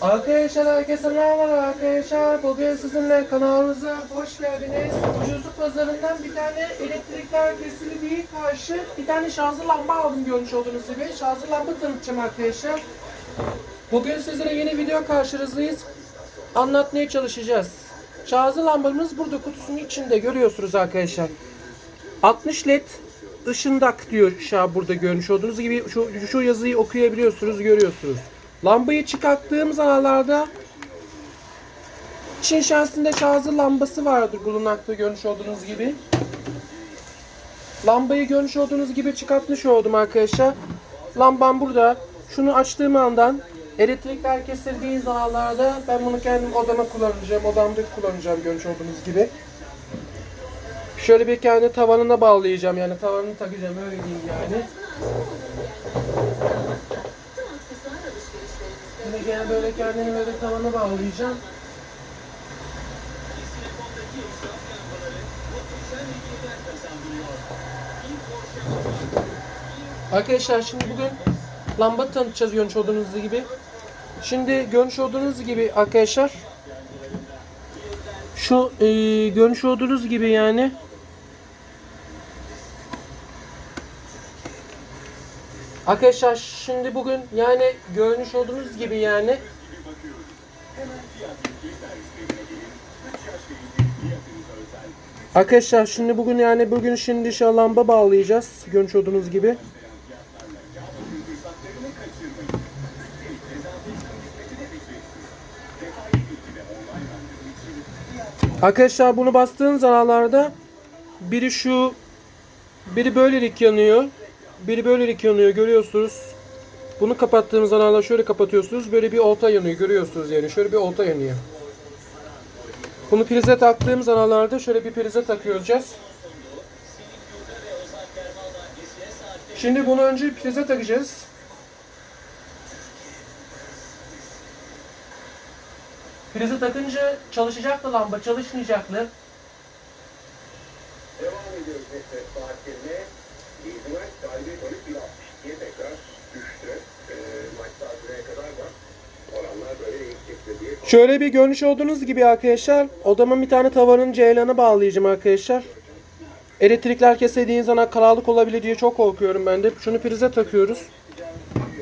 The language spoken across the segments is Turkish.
Arkadaşlar herkese merhaba arkadaşlar. Bugün sizinle kanalımıza hoş geldiniz. Ucuzluk pazarından bir tane elektrikler kesildiği karşı bir tane şarjlı lamba aldım görmüş olduğunuz gibi. Şarjlı lamba tanıtacağım arkadaşlar. Bugün sizlere yeni video karşınızdayız. Anlatmaya çalışacağız. Şarjlı lambamız burada kutusunun içinde görüyorsunuz arkadaşlar. 60 led ışındak diyor an burada görmüş olduğunuz gibi şu, şu yazıyı okuyabiliyorsunuz görüyorsunuz. Lambayı çıkarttığım zamanlarda Çin şansında şarjlı lambası vardır bulunmakta görmüş olduğunuz gibi. Lambayı görmüş olduğunuz gibi çıkartmış oldum arkadaşlar. Lambam burada. Şunu açtığım andan elektrikler kesildiği zamanlarda ben bunu kendim odama kullanacağım. Odamda kullanacağım görmüş olduğunuz gibi. Şöyle bir kendi tavanına bağlayacağım yani tavanını takacağım öyle diyeyim yani. Şimdi gene böyle kendini böyle tavana bağlayacağım. Arkadaşlar şimdi bugün lamba tanıtacağız görmüş olduğunuz gibi. Şimdi görmüş olduğunuz gibi arkadaşlar şu e, görmüş olduğunuz gibi yani Arkadaşlar şimdi bugün yani görmüş olduğunuz gibi yani Arkadaşlar şimdi bugün yani bugün şimdi şu lamba bağlayacağız görmüş olduğunuz gibi. Arkadaşlar bunu bastığın zamanlarda biri şu biri böylelik yanıyor. Biri böylelik yanıyor görüyorsunuz. Bunu kapattığımız zamanlarda şöyle kapatıyorsunuz. Böyle bir olta yanıyor görüyorsunuz yani. Şöyle bir olta yanıyor. Bunu prize taktığım zamanlarda şöyle bir prize takıyoruz. Şimdi bunu önce prize takacağız. Prize takınca çalışacaktı lamba, çalışmayacaktı. Devam ediyoruz Şöyle bir görünüş olduğunuz gibi arkadaşlar odamın bir tane tavanın ceylanı bağlayacağım arkadaşlar. Elektrikler kesildiği zaman karalık olabilir diye çok korkuyorum ben de. Şunu prize takıyoruz.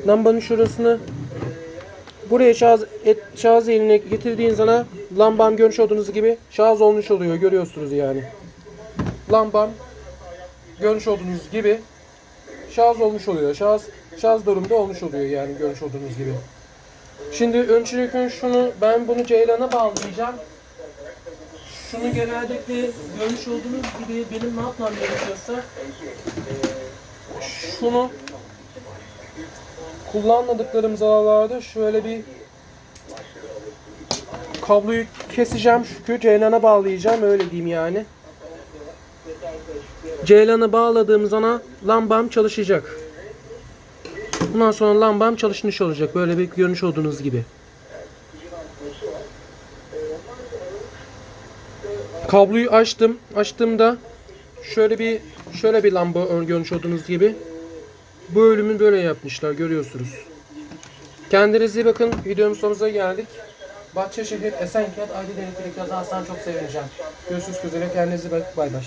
Lambanın şurasını buraya şarj, et, şarj eline getirdiğin zaman lambam görmüş olduğunuz gibi şarj olmuş oluyor görüyorsunuz yani. Lambam görmüş olduğunuz gibi şarj olmuş oluyor. Şarj, şarj durumda olmuş oluyor yani görmüş olduğunuz gibi. Şimdi öncelikle şunu ben bunu ceylana bağlayacağım. Şunu genellikle görmüş olduğunuz gibi benim ne yapmam gerekiyorsa şunu kullanmadıklarım zamanlarda şöyle bir kabloyu keseceğim şu ceylana bağlayacağım öyle diyeyim yani. Ceylanı bağladığım zaman lambam çalışacak. Bundan sonra lambam çalışmış olacak. Böyle bir görünüş olduğunuz gibi. Kabloyu açtım. Açtığımda şöyle bir şöyle bir lamba görmüş olduğunuz gibi. Bu bölümü böyle yapmışlar görüyorsunuz. Kendinize iyi bakın. Videomuz sonuna geldik. Bahçeşehir Esenkent Aydın Elektrik yazarsan çok sevineceğim. Görüşürüz üzere. Kendinize iyi bakın. Bay bay.